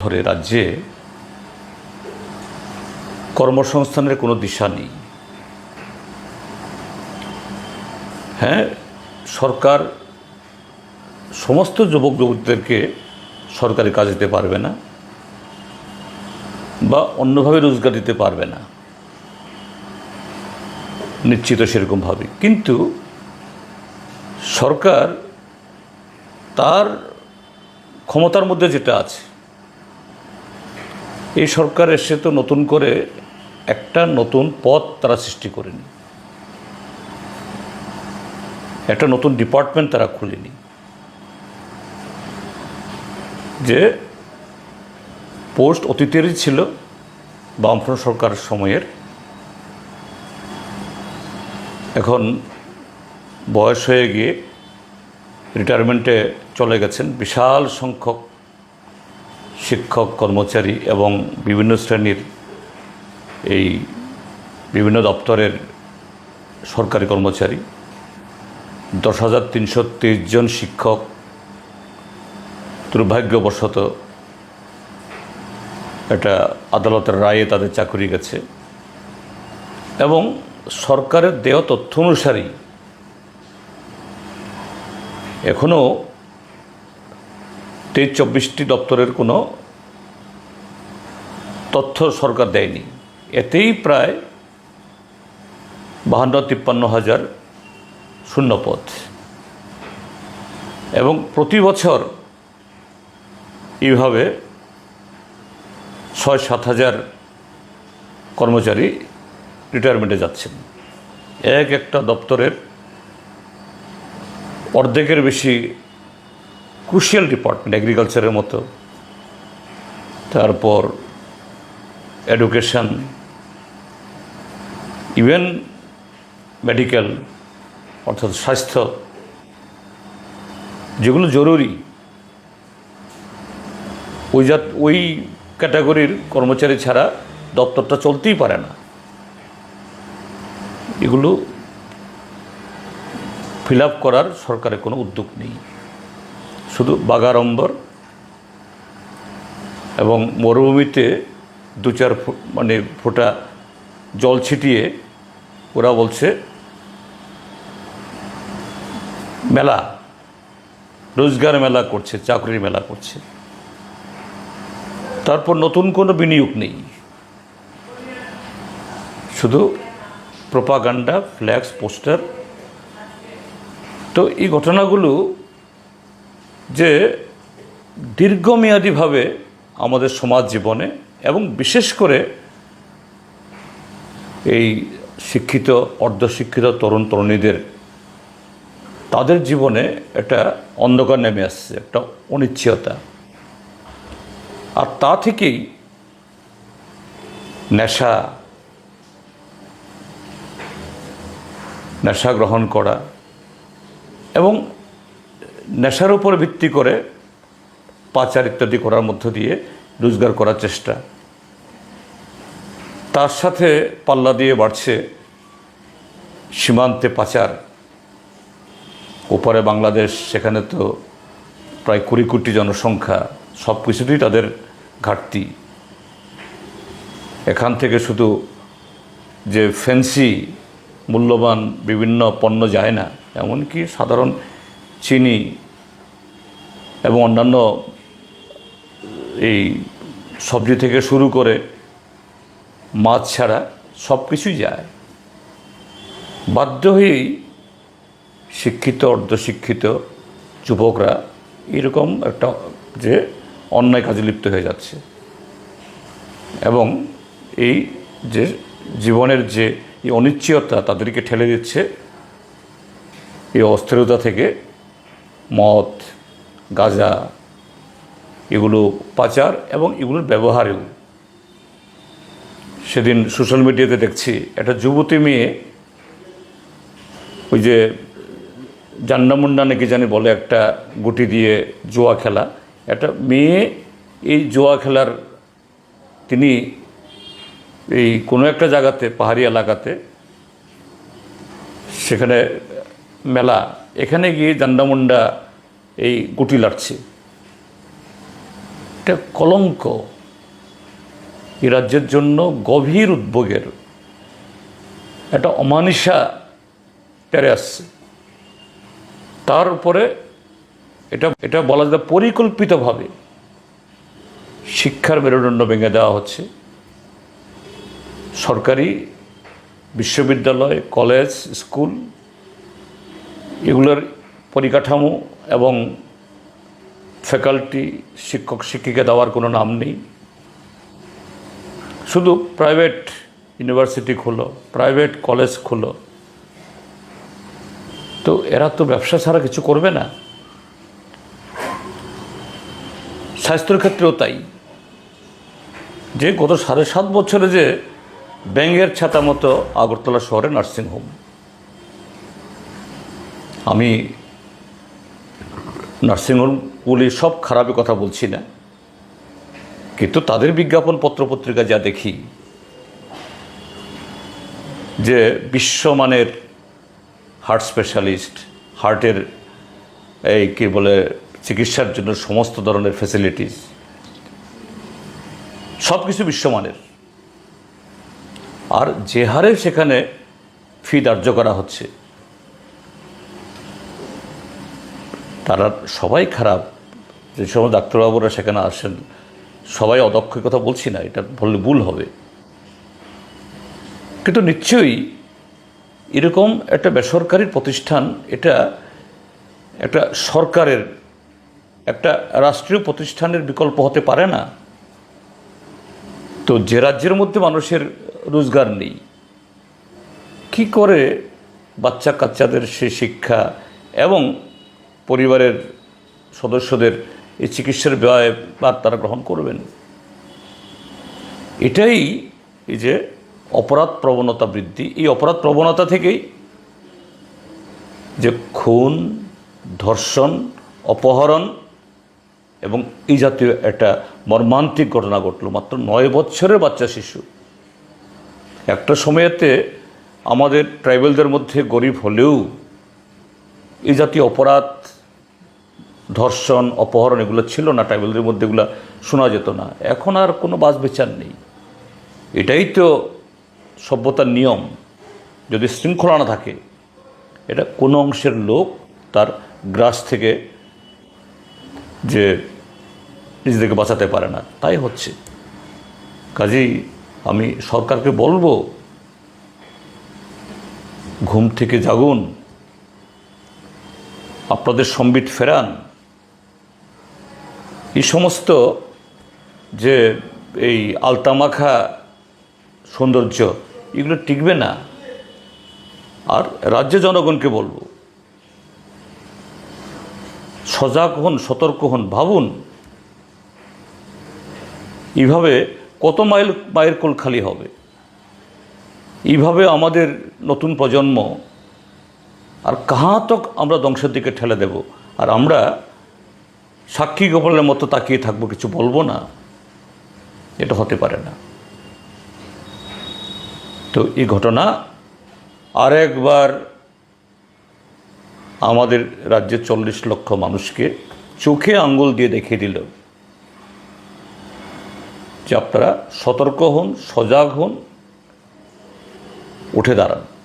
ধরে রাজ্যে কর্মসংস্থানের কোনো দিশা নেই। হ্যাঁ সরকার সমস্ত যুবক যুবতীদেরকে সরকারি কাজ দিতে পারবে না বা অন্যভাবে রোজগার দিতে পারবে না। নিশ্চিত সেরকমভাবে। কিন্তু সরকার তার ক্ষমতার মধ্যে যেটা আছে এই সরকার এসে তো নতুন করে একটা নতুন পথ তারা সৃষ্টি করেনি। একটা নতুন ডিপার্টমেন্ট তারা খুলেনি। যে পোস্ট অতীতেরই ছিল বামফ্রন্ট সরকার সময়ের। এখন বয়স হয়ে গিয়ে রিটায়ারমেন্টে চলে গেছেন বিশাল সংখ্যক শিক্ষক, কর্মচারী এবং বিভিন্ন শ্রেণির এই বিভিন্ন দপ্তরের সরকারি কর্মচারী। দশ হাজার তিনশো তেইশ জন শিক্ষক দুর্ভাগ্যবশত একটা আদালতের রায়ে তাদের চাকরি গেছে এবং সরকারের দেওয়া তথ্য অনুসারী এখনও তেইশ চব্বিশটি দপ্তরের কোনো তথ্য সরকার দেয়নি। এতেই প্রায় বাহান্ন তিপ্পান্ন হাজার শূন্যপদ। এবং প্রতি বছর এইভাবে ছয় সাত হাজার কর্মচারী রিটায়ারমেন্টে যাচ্ছেন। এক একটা দপ্তরের অর্ধেকের বেশি ক্রুশিয়াল ডিপার্টমেন্ট এগ্রিকালচারের মতো। তারপর এডুকেশন ইভেন মেডিকেল অর্থাৎ স্বাস্থ্য, যেগুলো জরুরি। ওই জাত, ওই ক্যাটাগরির কর্মচারী ছাড়া দপ্তরটা চলতেই পারে না। এগুলো ফিল আপ করার সরকারের কোনো উদ্যোগ নেই। শুধু এবং মরুভূমিতে দু চার মানে ফোঁটা জল ছিটিয়ে ওরা বলছে মেলা, রোজগার মেলা করছে, চাকরির মেলা করছে। তারপর নতুন কোনো বিনিয়োগ নেই। শুধু প্রোপাগান্ডা ফ্ল্যাক্স পোস্টার। তো এই ঘটনাগুলো যে দীর্ঘমেয়াদীভাবে আমাদের সমাজ জীবনে এবং বিশেষ করে এই শিক্ষিত, অর্ধশিক্ষিত তরুণ তরুণীদের, তাদের জীবনে একটা অন্ধকার নেমে আসছে, একটা অনিশ্চয়তা আর তা থেকেই নেশা নেশা গ্রহণ করা এবং নেশার উপর ভিত্তি করে পাচার ইত্যাদি করার মধ্য দিয়ে রোজগার করার চেষ্টা। তার সাথে পাল্লা দিয়ে বাড়ছে সীমান্তে পাচার। ওপারে বাংলাদেশ, সেখানে তো প্রায় কুড়ি কোটি জনসংখ্যা, সব কিছুতেই তাদের ঘাটতি। এখান থেকে শুধু যে ফ্যান্সি মূল্যবান বিভিন্ন পণ্য যায় না, এমনকি সাধারণ চিনি এবং অন্যান্য এই সবজি থেকে শুরু করে মাছ ছাড়া সব কিছুই যায়। বাধ্য হয়েই শিক্ষিত, অর্ধশিক্ষিত যুবকরা এরকম একটা যে অন্যায় কাজে লিপ্ত হয়ে যাচ্ছে। এবং এই যে জীবনের যে এই অনিশ্চয়তা তাদেরকে ঠেলে দিচ্ছে, এই অস্থিরতা থেকে মদ গাঁজা, এগুলো পাচার এবং এগুলোর ব্যবহারেও। সেদিন সোশ্যাল মিডিয়াতে দেখছি, একটা যুবতী মেয়ে, ওই যে জান্নামুন্ডা নাকি জানি বলে একটা গুটি দিয়ে জোয়া খেলা। একটা মেয়ে, এই জোয়া খেলার তিনি এই কোনো একটা জায়গাতে, পাহাড়ি এলাকাতে, সেখানে মেলা। এখানে গিয়ে জান্ডামুন্ডা এই গুটি লাটছে এটা কলঙ্ক। এই রাজ্যের জন্য গভীর উদ্যোগের একটা অমানিসা টেরে আসছে। তার উপরে এটা এটা বলা যায় পরিকল্পিতভাবে শিক্ষার মেরুদণ্ড ভেঙে দেওয়া হচ্ছে। সরকারি বিশ্ববিদ্যালয়, কলেজ, স্কুল, এগুলোর পরিকাঠামো এবং ফ্যাকাল্টি শিক্ষক শিক্ষিকা দেওয়ার কোনো নাম নেই। শুধু প্রাইভেট ইউনিভার্সিটি খুলো, প্রাইভেট কলেজ খুলো। তো এরা তো ব্যবসা ছাড়া কিছু করবে না। স্বাস্থ্যের ক্ষেত্রেও তাই। যে গত সাড়ে সাত বছরে যে ব্যাঙ্গের ছাতা মতো আগরতলা শহরে নার্সিংহোম। আমি নার্সিংহোমগুলি সব খারাপের কথা বলছি না। কিন্তু তাদের বিজ্ঞাপন পত্রপত্রিকা যা দেখি, যে বিশ্বমানের হার্ট স্পেশালিস্ট, হার্টের এই কী বলে, চিকিৎসার জন্য সমস্ত ধরনের ফেসিলিটিস সব কিছু বিশ্বমানের। আর যে হারে সেখানে ফি ধার্য করা হচ্ছে তারা সবাই খারাপ। যে সময় ডাক্তারবাবুরা সেখানে আসেন, সবাই অদক্ষ কথা বলছি না, এটা বললে ভুল হবে। কিন্তু নিশ্চয়ই এরকম একটা বেসরকারি প্রতিষ্ঠান, এটা একটা সরকারের, একটা রাষ্ট্রীয় প্রতিষ্ঠানের বিকল্প হতে পারে না। তো যে রাজ্যের মধ্যে মানুষের রোজগার নেই, কি করে বাচ্চা কাচ্চাদের সে শিক্ষা এবং পরিবারের সদস্যদের এই চিকিৎসার ব্যয় বা তারা গ্রহণ করবেন। এটাই এই যে অপরাধ প্রবণতা বৃদ্ধি। এই অপরাধ প্রবণতা থেকেই যে খুন, ধর্ষণ, অপহরণ এবং এই জাতীয় একটা মর্মান্তিক ঘটনা ঘটলো। মাত্র নয় বছরের বাচ্চা শিশু। একটা সময়েতে আমাদের ট্রাইবেলদের মধ্যে গরিব হলেও এই জাতীয় অপরাধ ধর্ষণ, অপহরণ এগুলো ছিল না ট্রাইবেলদের মধ্যে এগুলো শোনা যেত না। এখন আর কোনো বাস বিচার নেই। এটাই তো সভ্যতার নিয়ম। যদি শৃঙ্খলা না থাকে, এটা কোনো অংশের লোক তার গ্রাস থেকে যে নিজেদেরকে বাঁচাতে পারে না। তাই হচ্ছে। কাজেই আমি সরকারকে বলব, ঘুম থেকে জাগুন, আপনাদের সম্বিত ফেরান। এই সমস্ত যে এই আলতামাখা সৌন্দর্য, এগুলো টিকবে না। আর রাজ্য জনগণকে বলব, সজাগ হন, সতর্ক হন, ভাবুন। এইভাবে কত মাইল মায়ের কোল খালি হবে? এইভাবে আমাদের নতুন প্রজন্ম, আর কাহা তক আমরা ধ্বংসের দিকে ঠেলে দেব? আর আমরা সাক্ষী গোপালের মতো তাকিয়ে থাকব, কিছু বলব না। এটা হতে পারে না। তো এই ঘটনা আরেকবার আমাদের রাজ্যের চল্লিশ লক্ষ মানুষকে চোখে আঙ্গুল দিয়ে দেখিয়ে দিল। যে আপনারা সতর্ক হন, সজাগ হন, উঠে দাঁড়ান।